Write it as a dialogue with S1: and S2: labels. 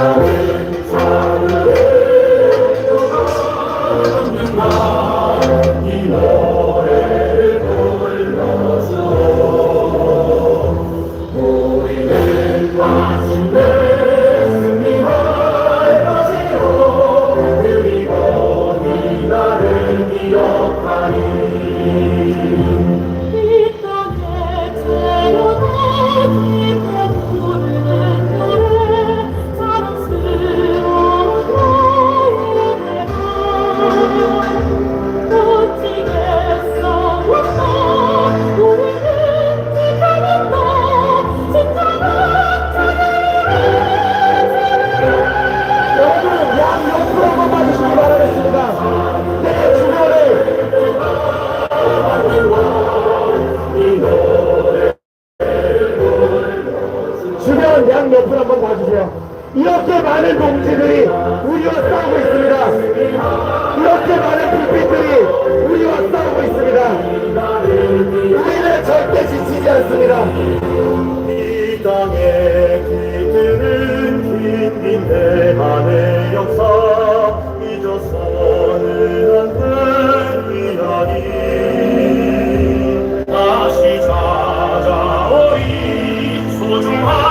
S1: Amen.
S2: 있어요. 이렇게 많은 동지들이 우리와 싸우고 있습니다. 이렇게 많은 불빛들이 우리와 싸우고 있습니다. 우리는 절대 지치지 않습니다.
S1: 이 땅의 기들은 기인 대만의 역사 잊어서는 안될 이야기 다시 찾아오이 소중한